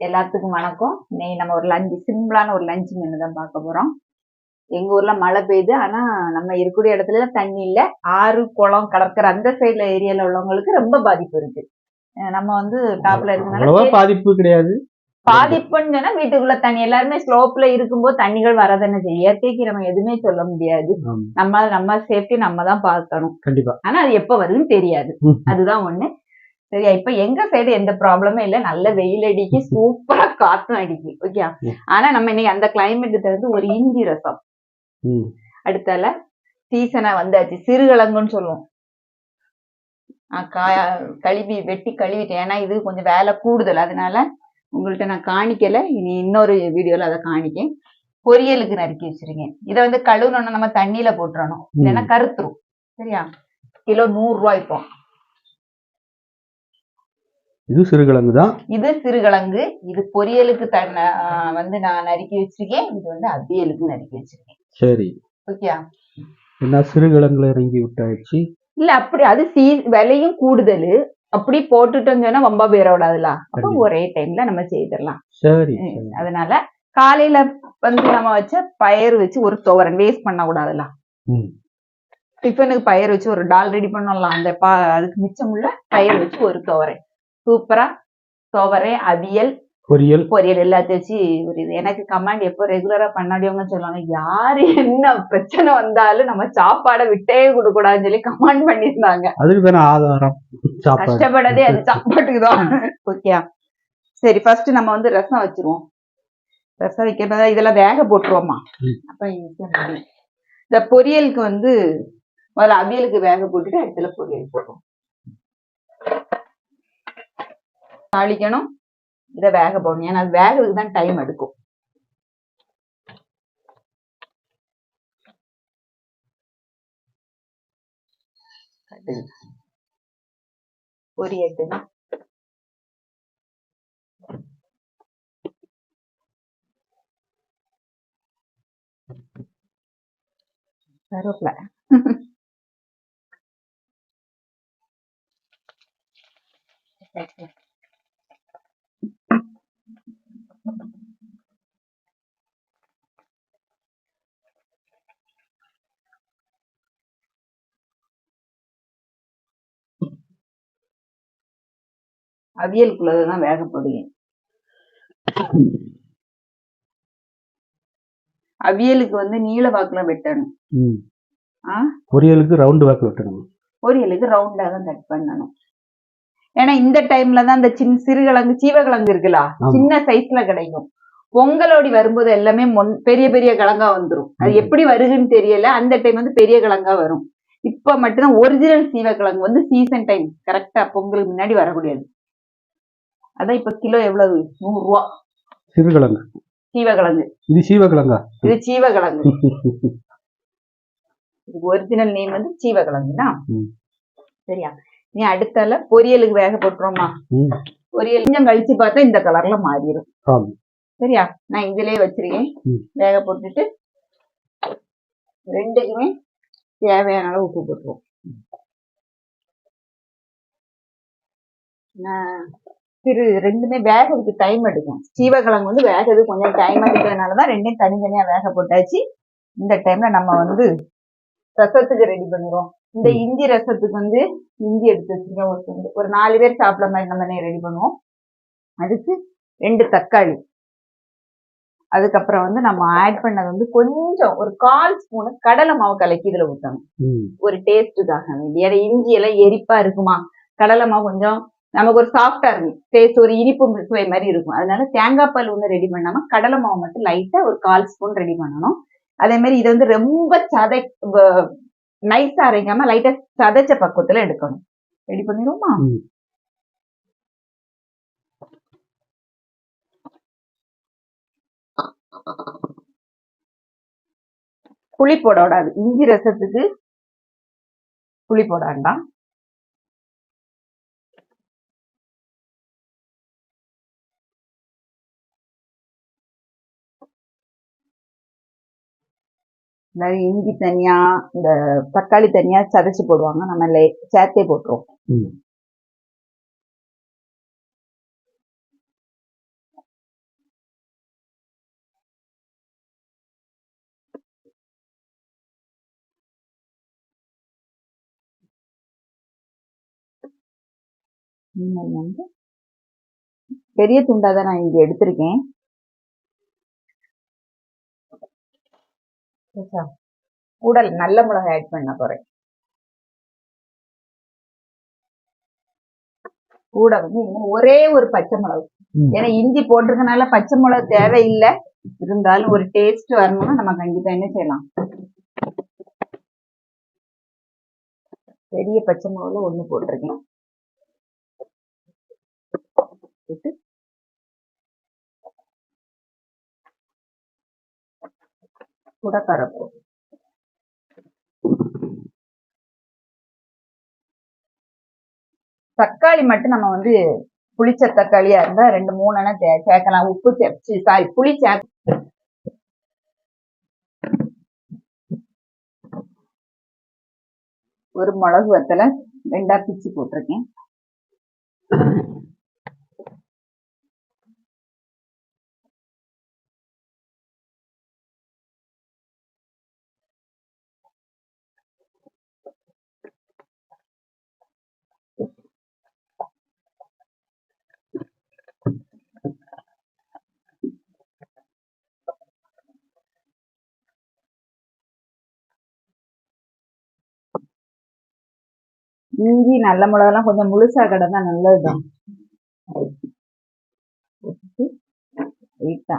எல்லாத்துக்கும் வணக்கம். இன்னைக்கு நம்ம ஒரு லஞ்சு சிம்பிளான ஒரு லஞ்ச் மெனு தான் பார்க்க போறோம். எங்க ஊர்ல மழை பெய்யுது. ஆனா நம்ம இருக்கக்கூடிய இடத்துல தண்ணி இல்ல. ஆறு குளம் கடற்கரை அந்த சைடுல ஏரியால உள்ளவங்களுக்கு ரொம்ப பாதிப்பு இருக்கு. நம்ம வந்து டாப்ல இருக்கனால பாதிப்பு கிடையாது. பாதிப்புன்னு சொன்னா வீட்டுக்குள்ள தண்ணி. எல்லாருமே ஸ்லோப்ல இருக்கும்போது தண்ணிகள் வரதானே செய்யும்? இயற்கைக்கு நம்ம எதுவுமே சொல்ல முடியாது. நம்ம நம்ம சேஃப்டி நம்ம தான் பார்க்கணும். கண்டிப்பா. ஆனா அது எப்ப வருதுன்னு தெரியாது. அதுதான் ஒண்ணு. சரியா? இப்ப எங்க சைடு எந்த ப்ராப்ளமும் இல்ல. நல்ல வெயில் அடிக்கு சூப்பரா காத்தும் அடிக்கு. ஓகே. ஆனா நம்ம இன்னைக்கு அந்த கிளைமேட் தவிர்த்து ஒரு இஞ்சி ரசம். அடுத்தால சீசனா வந்தாச்சு. சிறுகிழங்குன்னு சொல்லுவோம். காய கழுவி வெட்டி கழுவிட்டேன். ஏன்னா இது கொஞ்சம் வேலை கூடுதல். அதனால உங்கள்ட்ட நான் காணிக்கல. இனி இன்னொரு வீடியோல அதை காணிக்கேன். பொரியலுக்கு நறுக்கி வச்சிருக்கேன். இதை வந்து கழுவுனோம்னா நம்ம தண்ணியில போட்டுறணும். இல்லைன்னா கருத்துரும். சரியா? கிலோ நூறு ரூபாய் இப்போ. இது சிறுகிழங்கு தான். இது சிறுகிழங்கு. இது பொரியலுக்கு தன்ன வந்து நான் நறுக்கி வச்சிருக்கேன். இது வந்து அவியலுக்கு நறுக்கி வச்சிருக்கேன். சரி. ஓகே என்ன சிறுகிழங்குல இறங்கி விட்டாச்சு? இல்ல அப்படி அது சீ விலையும் கூடுதல். அப்படி போட்டுட்டோம்னு சொன்னா ரொம்ப பேர விடாதுல. அப்ப. ஒரே டைம்ல நம்ம செய்திடலாம். சரி. அதனால காலையில வந்து நம்ம வச்ச பயிர் வச்சு ஒரு துவரன் வேஸ்ட் பண்ண கூடாதுல. டிஃபனுக்கு பயிர் வச்சு ஒரு டால் ரெடி பண்ணலாம். அந்த பா அதுக்கு மிச்சமுள்ள பயிர் வச்சு ஒரு துவரன். சூப்பரா. துவரை அவியல் பொரியல். பொரியல் எல்லாத்தையும் வச்சு ஒரு இது. எனக்கு கமாண்ட் எப்போ ரெகுலரா பண்ணாடியவங்க சொல்லுவாங்க. யாரு என்ன பிரச்சனை வந்தாலும் நம்ம சாப்பாடை விட்டே கொடுக்க கூடாதுன்னு சொல்லி கமாண்ட் பண்ணியிருந்தாங்க. அதுக்கு தானே ஆதாரம். கஷ்டப்படதே அது சாப்பாட்டுக்கு தான். ஓகே சரி ஃபர்ஸ்ட் நம்ம வந்து ரசம் வச்சிருவோம். ரசம் வைக்கிறதா இதெல்லாம் வேக போட்டுருவோமா ம். அப்ப easy ஆ முடியும். இந்த பொரியலுக்கு வந்து முதல்ல அவியலுக்கு வேக போட்டுட்டு அடுத்துல பொரியல் போடுவோம். தாளிக்கணும். இதை வேக போடணும். ஏன்னா அது வேகிறதுக்கு தான் டைம் எடுக்கும். ஒரு எட்டுங்க கருவேப்பில. Thank you. அவியலுக்குள்ளதான் வேக போடுங்க அவியலுக்கு வந்து நீல வாக்குல வெட்டணும்? பொரியலுக்கு ரவுண்டு வாக்கு வெட்டணும். பொரியலுக்கு ரவுண்டா தான் கட் பண்ணணும். ஏன்னா இந்த டைம்ல தான் இந்த சின்ன சிறுகிழங்கு சீவகிழங்கு இருக்குல்ல. சின்ன சைஸ்ல கிடைக்கும். பொங்கலோடி வரும்போது எல்லாமே மொன் பெரிய பெரிய கிழங்கா வந்துரும். அது. எப்படி வருதுன்னு தெரியல. அந்த டைம் வந்து பெரிய கிழங்கா வரும். இப்ப மட்டும்தான் ஒரிஜினல் சீவக்கிழங்கு வந்து சீசன் டைம் கரெக்டா பொங்கலுக்கு முன்னாடி வரக்கூடியது. அதான் இப்ப கிலோ எவ்வளவு? நூறு ரூபா சிறுகிழங்கு சீவகிழங்கு இது சீவகிழங்கா இது சீவகிழங்கு இதுக்கு ஒரிஜினல் நேம் வந்து ம். சரியா? நீ அடுத்தால பொரியலுக்கு வேக போட்டுருவோமா ம். பொரியல் கொஞ்சம் கழிச்சு பார்த்தா இந்த கலர்ல மாறிடும். சரியா? நான் இதுலயே வச்சிருக்கேன். வேக போட்டுட்டு ரெண்டுக்குமே தேவையான அளவு உப்பு போட்டுருவோம். நான் திரு ரெண்டுமே வேகிறதுக்கு டைம் எடுக்கும். சீவகிழங்கு வந்து வேகிறது கொஞ்சம் டைம் எடுக்கிறதுனாலதான் ரெண்டையும் தனித்தனியா வேக போட்டாச்சு. இந்த டைம்ல நம்ம வந்து ரசத்துக்கு ரெடி பண்ணிடுவோம். இந்த. இஞ்சி ரசத்துக்கு வந்து இஞ்சி எடுத்து வச்சிருக்கேன் ஒரு துண்டு. ஒரு நாலு பேர் சாப்பிட்ற மாதிரி நம்ம ரெடி பண்ணுவோம். அதுக்கு ரெண்டு தக்காளி. அதுக்கப்புறம் வந்து நம்ம ஆட் பண்ணது வந்து கொஞ்சம் ஒரு கால் ஸ்பூன் கடலை மாவு கலக்கி இதுல ஊற்றணும். ஒரு டேஸ்ட்டுக்காக வேண்டி. ஏன்னா இஞ்சி எல்லாம் எரிப்பா இருக்குமா? கடலை மாவு கொஞ்சம் நமக்கு ஒரு சாஃப்டா இருக்கும். டேஸ்ட் ஒரு இனிப்பு சுவை மாதிரி இருக்கும். அதனால தேங்காய் பால் ஒன்று ரெடி பண்ணாம கடலை மாவு மட்டும் லைட்டா ஒரு கால் ஸ்பூன் ரெடி பண்ணணும். அதே மாதிரி இதை வந்து ரொம்ப சதை நைஸா அரைக்காம லைட்டா சதைச்ச பக்குவத்துல எடுக்கணும். ரெடி பண்ணிடுவோமா. புளி போட விடாது. இஞ்சி ரசத்துக்கு புளி போட வேண்டாம். மாதிரி இஞ்சி தனியா இந்த தக்காளி தனியா சதைச்சு போடுவாங்க. நம்ம லே சேர்த்தே போட்டுருவோம். வந்து பெரிய துண்டாதான் நான் இங்கே எடுத்திருக்கேன். கூட நல்ல மிளகாய் ஆட் பண்ண போறேன். கூட வந்து ஒரே ஒரு பச்சை மிளகு. ஏன்னா இஞ்சி போட்டிருக்கனால பச்சை மிளகு தேவையில்லை. இருந்தாலும் ஒரு டேஸ்ட் வரணும்னா நம்ம கண்டிப்பா என்ன செய்யலாம்? பெரிய பச்சை மிளகுல ஒண்ணு போட்டிருக்கேன். கூட கரப்பு தக்காளி மட்டும் நம்ம வந்து புளிச்ச தக்காளியா இருந்தா ரெண்டு மூணு சேர்க்கலாம் உப்பு சேர்ச்சி சாரி புளி சே ஒரு மிளகு வத்தலை ரெண்டா பிச்சு போட்டிருக்கேன். இஞ்சி நல்ல மிளகாலாம் கொஞ்சம் முழுசா கிடந்தா நல்லதுதான். போட்டுட்டு லைட்டா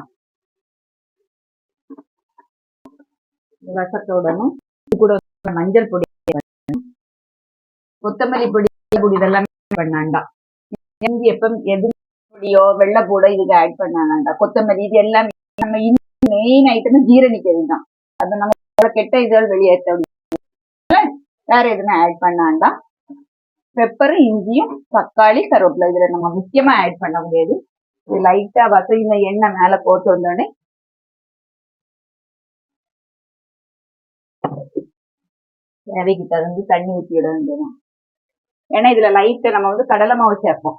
ரசத்தோடனும் இது கூட மஞ்சள் பொடி. கொத்தமல்லி பொடி பொடி இதெல்லாம் பண்ணாண்டா. இஞ்சி எப்ப எது பொடியோ வெள்ளை கூட இதுக்கு ஆட் பண்ணாண்டா கொத்தமல்லி இது எல்லாம் நம்ம மெயின் ஐட்டம் ஜீரணிக்கிறது தான் அது நம்ம கெட்ட இதழ் வெளியேற்ற வேற எதுவும் ஆட் பண்ணாண்டா? பெப்பர் இஞ்சியும் தக்காளி கருவேப்பிலை. இதுல நம்ம முக்கியமா ஆட் பண்ண முடியாது இது லைட்டா வசதின எண்ணெய் மேல போட்டு வந்தோடனே தேவைக்கு தகுந்து தண்ணி ஊற்றி விட வேண்டியதுதான். ஏன்னா இதுல லைட்டா நம்ம வந்து கடலை மாவு சேர்ப்போம்.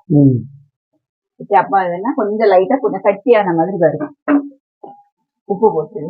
அப்ப அதுன்னா கொஞ்சம் லைட்டா கொஞ்சம் கட்டியான மாதிரி வரும். உப்பு போட்டு.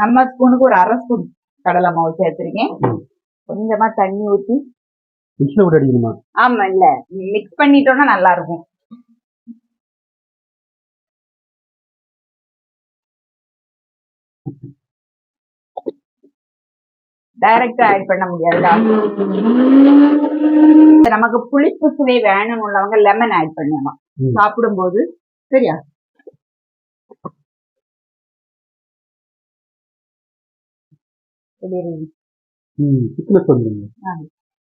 நம்ம ஸ்பூனுக்கு ஒரு அரை ஸ்பூன் கடலை மாவு சேர்த்திருக்கேன். கொஞ்சமா தண்ணி ஊத்தி. மிக்சியில் விட்டு அடிக்கணுமா ஆமா இல்ல. மிக்ஸ் பண்ணிட்டோம்னா நல்லா இருக்கும் டைரக்டா ஆட் பண்ண முடியாதுடா. நமக்கு புளிப்பு சுவை வேணும்னு உள்ளவங்க லெமன் ஆட் பண்ணலாம். சாப்பிடும்போது சரியா?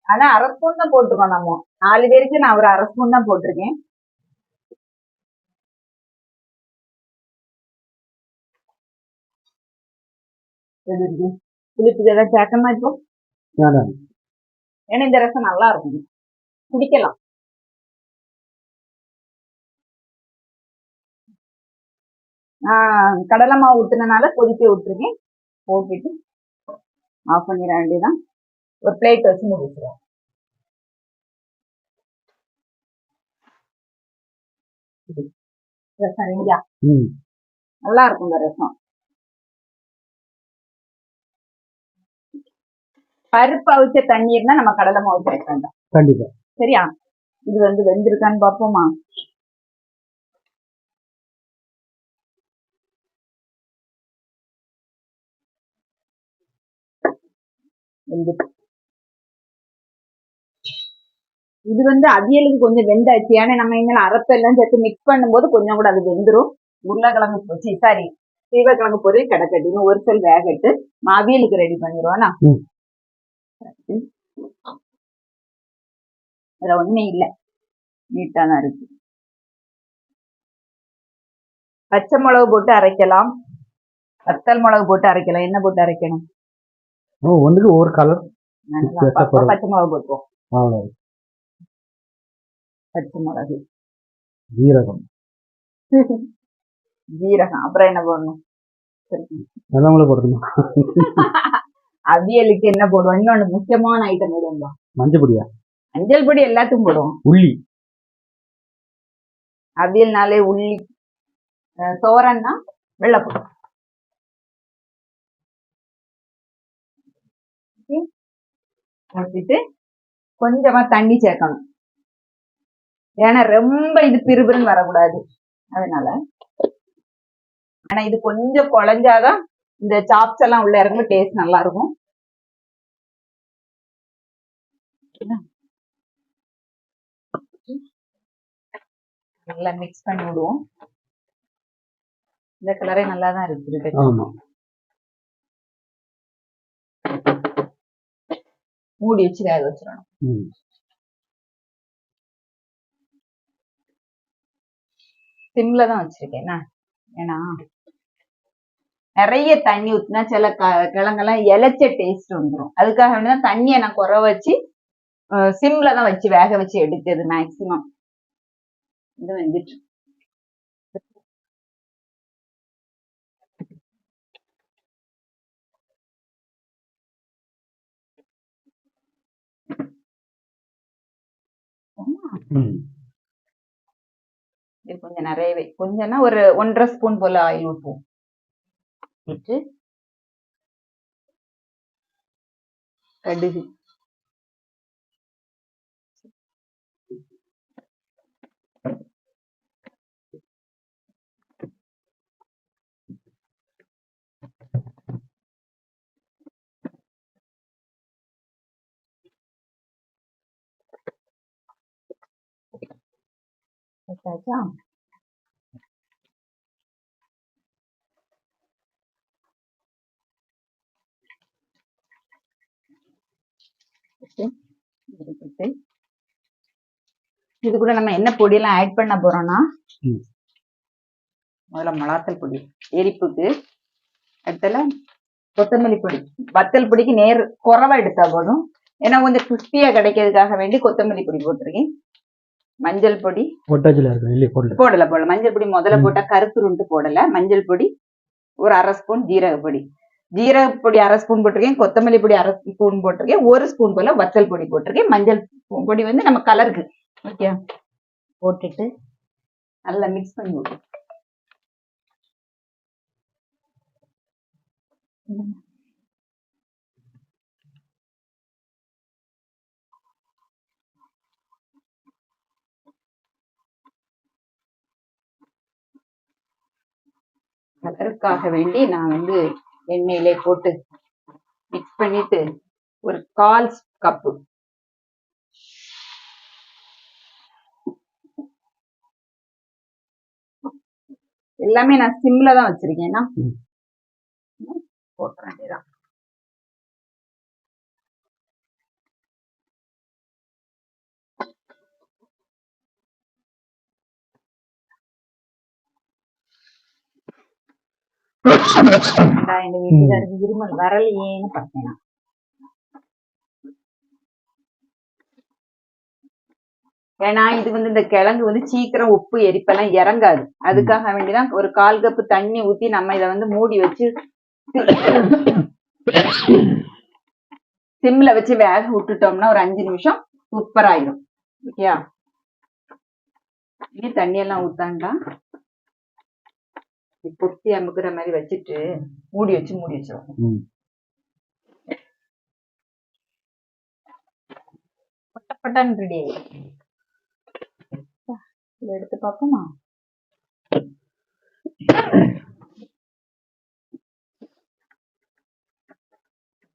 ஆனா அரை ஸ்பூன் தான் போட்டுக்கோம் நம்ம. நாலு பேருக்கு நான் ஒரு அரை ஸ்பூன் தான் போட்டிருக்கேன்? புளிப்புக்கு ஏதாவது சேர்க்கணுமா இப்போ? ஏன்னா இந்த ரசம் நல்லா இருக்கும். குடிக்கலாம். கடலை மாவு ஊத்துனனால கொதிக்க விட்டுருக்கேன். போட்டுட்டு ஆஃப் பண்ணிட வேண்டியதான் ஒரு பிளேட் வச்சு முடிச்சிடும் ரசம் நல்லா இருக்கும் இந்த ரசம். பருப்பு அவிச்ச தண்ணீர்னா நம்ம கடலை மாவு சேர்க்க வேண்டாம். கண்டிப்பா. சரியா? இது வந்து வெந்திருக்கான்னு பார்ப்போமா? வெந்துட்டு. இது வந்து அவியலுக்கு கொஞ்சம் வெந்தாச்சு. ஏன்னா நம்ம இங்கே அரைப்பெல்லாம் சேர்த்து மிக்ஸ் பண்ணும்போது கொஞ்சம் கூட அது வெந்துரும். உருளைக்கிழங்கு போச்சு சாரி சீவக்கிழங்கு பொரியல் கிடக்கட்டின்னு ஒரு செல் வேகட்டு. அவியலுக்கு ரெடி பண்ணிடுவோம்னா ம். வேற ஒண்ணுமே இல்லை. நீட்டா தான் இருக்கு. பச்சை மிளகு போட்டு அரைக்கலாம். வத்தல் மிளகு போட்டு அரைக்கலாம். என்ன போட்டு அரைக்கணும்? ஒன்றுக்கு ஒவ்வொரு கலர். பச்சை போட்டுருவோம். அவ்வளோ பச்சை ஜீரகம். ஜீரகம். அப்புறம் என்ன போடணும்? போடணுமா? அவியலுக்கு என்ன போடுவோம்? இன்னொன்னு முக்கியமான ஐட்டம் போடுவோம் மஞ்சள் பொடியா? மஞ்சள் பொடி எல்லாத்துக்கும் போடுவோம். உள்ளி. அவியல்னாலே உள்ளி. சோரன்னா வெள்ளைப்பூடு ஊற்றிட்டு கொஞ்சமா தண்ணி சேர்க்கணும். ஏன்னா ரொம்ப இது பிறுபிறுன்னு வரக்கூடாது. அதனால ஆனா இது கொஞ்சம் குழஞ்சாதான் இந்த சாப்ஸ் எல்லாம் உள்ள இறங்கும் டேஸ்ட் நல்லா இருக்கும் நல்லா மிக்ஸ் பண்ணி விடுவோம். இந்த கலரே நல்லா தான் இருக்குது மூடி வச்சு வேக வச்சிடணும். சிம்ல தான் வச்சிருக்கேன்? ஏன்னா நிறைய தண்ணி ஊத்தினா சில க- கிழங்கெல்லாம் இலைச்ச டேஸ்ட் வந்துடும் அதுக்காக வேண்டி தான் தண்ணியை நான் குறை வச்சு சிம்ல தான் வச்சு வேக வச்சு எடுக்கிறது மேக்சிமம் இது வந்துட்டு இது கொஞ்சம் நிறையவே. கொஞ்சம்னா ஒரு ஒன்றரை ஸ்பூன் போல ஆயில் ஊற்றுவோம் விட்டு கடுகு. இருக்கட்டு. இது கூட நம்ம என்ன பொடியெல்லாம் ஆட் பண்ண போறோம்னா. முதல்ல மிளகாத்தல் பொடி எரிப்புக்கு அடுத்தல கொத்தமல்லி பொடி வத்தல் பொடிக்கு நேர் குறவா எடுத்தா போதும் ஏன்னா கொஞ்சம் கிறிஸ்பியா கிடைக்கிறதுக்காக வேண்டி கொத்தமல்லி பொடி போட்டிருக்கேன் மஞ்சள் பொடி போடல. போடல மஞ்சள் பொடி முதல்ல. போட்டா கருத்துருண்டு போடல. மஞ்சள் பொடி ஒரு அரை ஸ்பூன் ஜீரக பொடி. ஜீரக பொடி அரை ஸ்பூன் போட்டிருக்கேன். கொத்தமல்லி பொடி அரை ஸ்பூன் போட்டிருக்கேன். ஒரு ஸ்பூன் போல வத்தல் பொடி போட்டிருக்கேன். மஞ்சள் பொடி வந்து நம்ம கலருக்கு ஓகே போட்டுட்டு நல்லா மிக்ஸ் பண்ணி விடு. கலருக்காக வேண்டி நான் வந்து எண்ணெயிலே போட்டு மிக்ஸ் பண்ணிட்டு ஒரு கால் கப்பு எல்லாமே நான் சிம்ல தான் வச்சிருக்கேன். ஏன்னா நான் எங்க வீட்டுக்காரருக்கு இருமல் வரலையேன்னு பார்த்தேன். ஏன்னா இது வந்து இந்த கிழங்கு வந்து சீக்கிரம் உப்பு எரிப்பெல்லாம் இறங்காது. அதுக்காக வேண்டிதான் ஒரு கால் கப்பு தண்ணி ஊத்தி நம்ம இதை வந்து மூடி வச்சு சிம்ல வச்சு வேக விட்டுட்டோம்னா ஒரு அஞ்சு நிமிஷம் சூப்பர் ஆயிடும் ஓகேயா? இனி தண்ணி எல்லாம் ஊத்தாண்டா பொத்தி அமுக்குற மாதிரி வச்சுட்டு மூடி வச்சு மூடி வச்சிருவோம். பட்டப்பட்டன் ரெடி இதை எடுத்து பார்ப்போமா?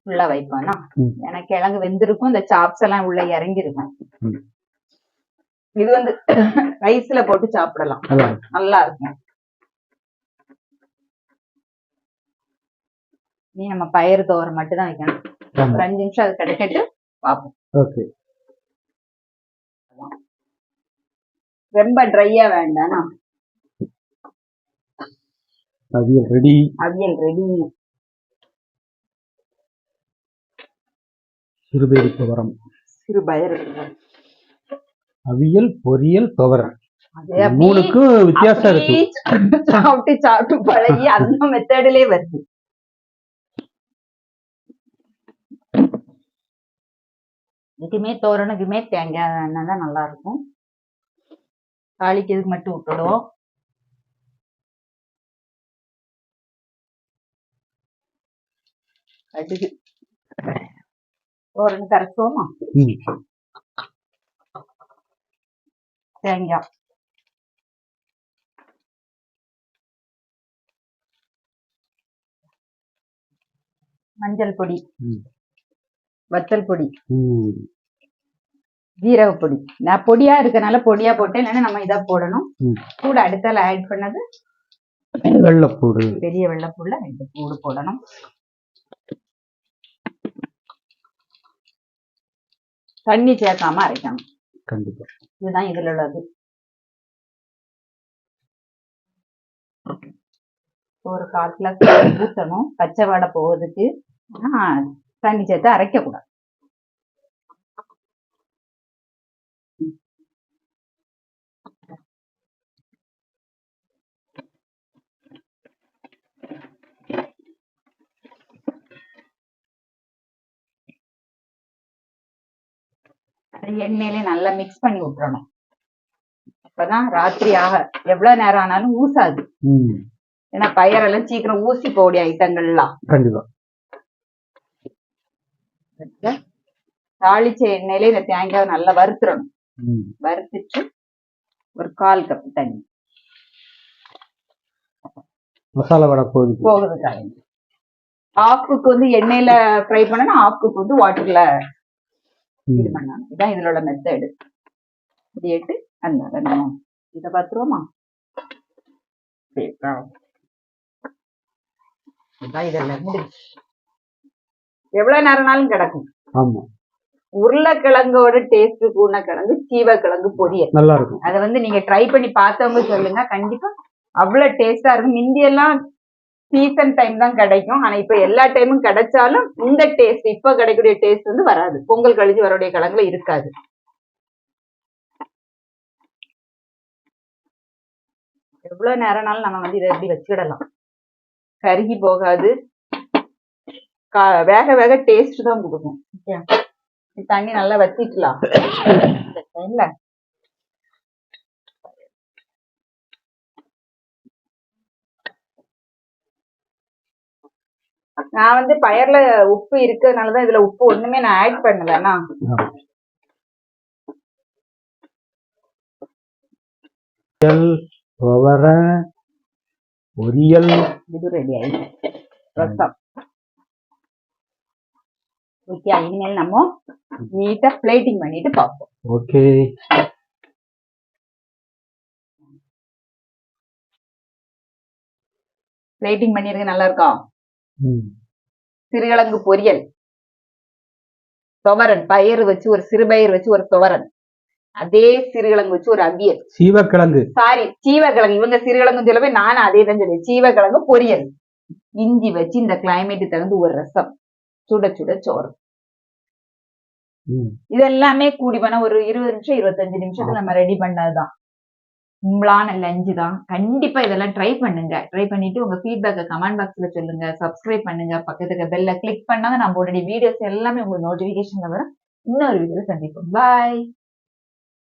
உள்ள வைப்போம்னா ம். ஏன்னா கிழங்கு வெந்திருக்கும் இந்த சாப்ஸ் எல்லாம் உள்ள இறங்கிருக்கும். இது வந்து ரைஸ்ல போட்டு சாப்பிடலாம். நல்லா இருக்கும். நீ நம்ம பயிர் தோரம் மட்டும் தான் வைக்கணும் ஒரு அஞ்சு நிமிஷம் அது கிடைக்கட்டு பார்ப்போம். ஓகே. ரொம்ப ட்ரையா வேண்டாம். அவியல் ரெடி அவியல் ரெடி சிறுபேரி துவரம். சிறு பயறு அவியல் பொரியல் துவரம். மூணுக்கும் வித்தியாசம் இருக்கு. சாப்பிட்டு சாப்பிட்டு பழகி அந்த மெத்தடிலே வருது. இதுக்குமே தோரணுக்குமே தேங்காய் எண்ணெய் தான் நல்லா இருக்கும் தாளிக்கிறதுக்கு மட்டும் விட்டுடுவோம் கடுகு தோரணு கரைச்சோமா. தேங்காய். மஞ்சள் பொடி. வத்தல் பொடி. ஜீரக பொடி. நான் பொடியா இருக்கனால பொடியா போட்டேன். இல்லைன்னா நம்ம இதா போடணும். கூட அடுத்தால ஆட் பண்ணது வெள்ளைப்பூடு. பெரிய வெள்ளைப்பூள்ள ரெண்டு பூடு போடணும். தண்ணி சேர்க்காம அரைக்கணும். கண்டிப்பா. இதுதான் இதுல உள்ளது. ஒரு கால் கிளாஸ் ஊற்றணும் பச்சை வாடை போகிறதுக்கு. ஆனா தண்ணி சேர்த்து அரைக்க கூடாது அது எண்ணெயில நல்லா மிக்ஸ் பண்ணி விட்டுறணும். அப்பதான் ராத்திரி ஆக எவ்வளவு நேரம் ஆனாலும் ஊசாது. ஏன்னா பயரெல்லாம் சீக்கிரம் ஊசி போடிய ஐட்டங்கள்லாம். தாளிச்ச எண்ணெயில இந்த தேங்காவை நல்லா வறுத்துறணும். ம். வறுத்துட்டு ஒரு கால் கப் தண்ணி. மசாலா வடை போகுது போகுது கலந்து ஆஃப் குக் வந்து எண்ணெயில ஃப்ரை பண்ணணும். ஆஃப் குக் வந்து வாட்டர்ல இது. பண்ணணும். இதான் இதோட மெத்தடு இப்படிட்டு அந்த நம்ம இதை பார்த்துருவோமா? இதான் இதெல்லாம் முடிஞ்சு எவ்வளவு நேரம்னாலும் கிடக்கும். ஆமா. உருளைக்கிழங்கோட டேஸ்ட் உருளைக்கிழங்கு சீவக்கிழங்கு பொரியல். நல்லா இருக்கும் அதை வந்து நீங்க ட்ரை பண்ணி பார்த்தவங்க சொல்லுங்க. கண்டிப்பா அவ்வளவு டேஸ்டா இருக்கும். முந்தி எல்லாம் சீசன் டைம் தான் கிடைக்கும். ஆனா இப்ப எல்லா டைமும் கிடைச்சாலும் இந்த டேஸ்ட் இப்ப கிடைக்கக்கூடிய டேஸ்ட் வந்து வராது. பொங்கல் கழிஞ்சு வரக்கூடிய கிழங்குல இருக்காது. எவ்வளவு நேரம்னாலும் நம்ம வந்து இதை எப்படி வச்சுக்கிடலாம். கருகி போகாது. வேக வேக டேஸ்ட் தான் கொடுக்கும். தண்ணி நல்லா வச்சிக்கலாம் இந்த டைம்ல நான் வந்து பயர்ல உப்பு இருக்கிறதுனாலதான் இதுல உப்பு ஒண்ணுமே நான் ஆட் பண்ணலன்னா பொரியல் இது ரெடி ஆயிடுச்சு. ரசம். ஓகே இனிமேல் நம்ம நீட்டா பிளேட்டிங் பண்ணிட்டு பார்ப்போம். ஓகே பிளேட்டிங் பண்ணிருக்க நல்லா இருக்கா. சிறுகிழங்கு பொரியல். துவரன் பயிறு வச்சு ஒரு சிறுபயிர் வச்சு ஒரு துவரன். அதே சிறுகிழங்கு வச்சு ஒரு அவியல். சீவக்கிழங்கு. சாரி சீவக்கிழங்கு. இவங்க சிறுகிழங்கு சொல்லவே நானும் அதே தான் சொல்லி சீவக்கிழங்கு பொரியல். இஞ்சி வச்சு இந்த கிளைமேட் தகுந்து ஒரு ரசம். சுட சுட சோறு ம். இது எல்லாமே கூடி பண்ண ஒரு இருபது நிமிஷம் இருபத்தஞ்சு நிமிஷத்துல நம்ம ரெடி பண்ணதுதான். சிம்பிளான லஞ்சு தான். கண்டிப்பா இதெல்லாம் ட்ரை பண்ணுங்க. ட்ரை பண்ணிட்டு உங்க ஃபீட்பேக்கை கமெண்ட் பாக்ஸ்ல சொல்லுங்க. சப்ஸ்கிரைப் பண்ணுங்க. பக்கத்துக்கு பெல்ல கிளிக் பண்ணாதான் நம்மளுடைய வீடியோஸ் எல்லாமே உங்களுக்கு நோட்டிபிகேஷன்ல வரும். இன்னொரு வீடியோ சந்திப்போம். பாய்